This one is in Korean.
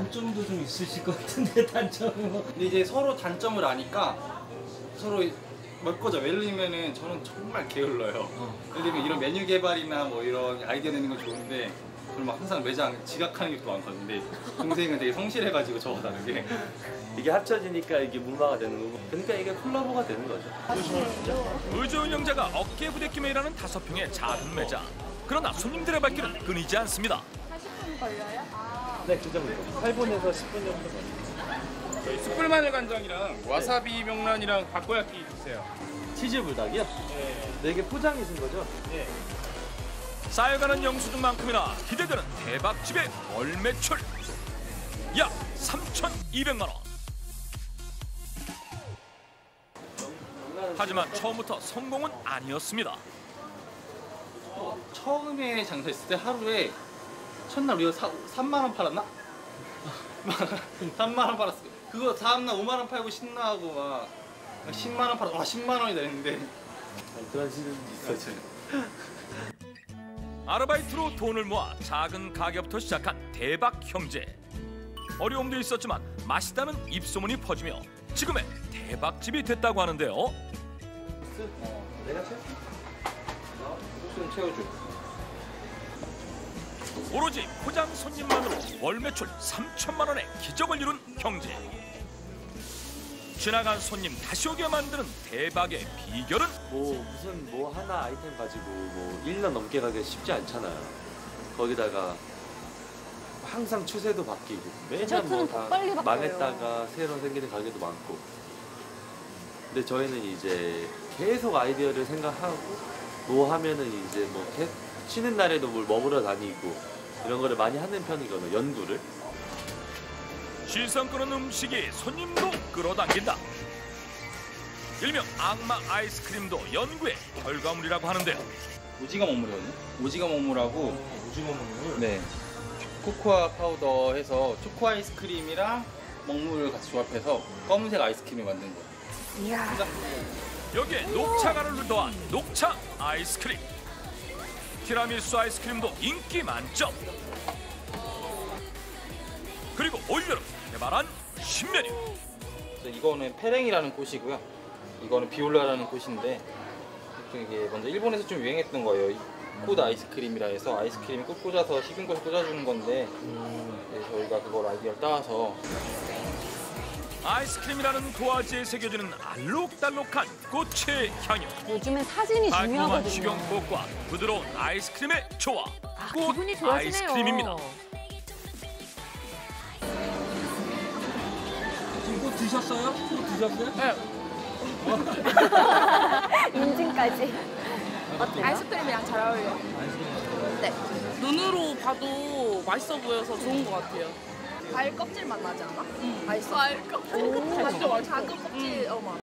단점도 좀 있으실 것 같은데 단점은 뭐. 근데 이제 서로 단점을 아니까 서로 몇 거죠. 예를 들면은 저는 정말 게을러요. 예를 들면 이런 메뉴 개발이나 뭐 이런 아이디어 내는 건 좋은데 저는 막 항상 매장 지각하는 게더 많거든요. 동생은 되게 성실해가지고 저와 다르게 이게 합쳐지니까 이게 문화가 되는 거고 그러니까 이게 콜라보가 되는 거죠. 의주 운영자가 어깨 부대끼며 일하는 다섯 평의 작은 매장. 그러나 손님들의 발길은 끊이지 않습니다. 40분 걸려요? 아. 네, 그 정도. 8분에서 10분 정도 걸려요. 저희 숯불 마늘 간장이랑 와사비 명란이랑 닭고야끼 주세요. 치즈 불닭이요? 네. 이게 포장이신 거죠? 쌓여가는 영수증만큼이나 기대되는 대박집의 월 매출 약 3,200만 원. 하지만 처음부터 성공은 아니었습니다. 처음에 장사했을 때 하루에 첫날 우리가 사, 3만 원 팔았나? 3만 원 팔았어. 그거 다음날 5만 원 팔고 신나하고 막 10만 원 팔아. 와 10만 원이다 했는데 그런 시즌이 있었죠. 아르바이트로 돈을 모아 작은 가게부터 시작한 대박 형제. 어려움도 있었지만 맛있다는 입소문이 퍼지며 지금의 대박집이 됐다고 하는데요. 내가 채좀 채워줘. 오로지 포장 손님만으로 월 매출 3천만 원의 기적을 이룬 형제. 지나간 손님 다시 오게 만드는 대박의 비결은 뭐 무슨 뭐 하나 아이템 가지고 뭐 1년 넘게 가기 쉽지 않잖아요. 거기다가 항상 추세도 바뀌고 매년 디저트는 더 빨리 뭐다 바뀌어요. 망했다가 새로 생기는 가게도 많고. 근데 저희는 이제 계속 아이디어를 생각하고 뭐 하면은 이제 뭐 계- 쉬는 날에도 뭘 먹으러 다니고 이런 거를 많이 하는 편이거든요. 연구를. 시선 끄는 음식이 손님도 끌어당긴다. 일명 악마 아이스크림도 연구의 결과물이라고 하는데요. 오징어 먹물이거든요. 오징어 먹물하고 오징어 먹물. 네 코코아 파우더 해서 초코 아이스크림이랑 먹물을 같이 조합해서 검은색 아이스크림을 만든 거예요. 이야. 여기에 녹차 가루를 더한 녹차 아이스크림. 티라미수 아이스크림도 인기 만점. 그리고 올여름 개발한 신메뉴. 이거는 페랭이라는 꽃이고요. 이거는 비올라라는 꽃인데 보통 이게 먼저 일본에서 좀 유행했던 거예요. 이꽃 아이스크림이라 해서 아이스크림에 꽃 꽂아서 식은 꽃을 꽂아주는 건데 네, 저희가 그걸 아이디어를 따와서 아이스크림이라는 도화지에 새겨지는 알록달록한 꽃의 향유. 요즘엔 사진이 달콤한 중요하거든요. 식용꽃과 부드러운 아이스크림의 조화. 아, 꽃 기분이 좋아지네요. 아이스크림입니다. 지금 꼭 드셨어요? 꼭 드셨어요? 인증까지. 아이스크림이랑 잘 어울려요. 아이스크림. 네. 눈으로 봐도 맛있어 보여서 좋은 것 같아요. 과일 껍질 맛 나지 않아? 응. 맛있어. 과일 껍질. 맞죠, 맞죠. 작은 껍질. 어, 맞아.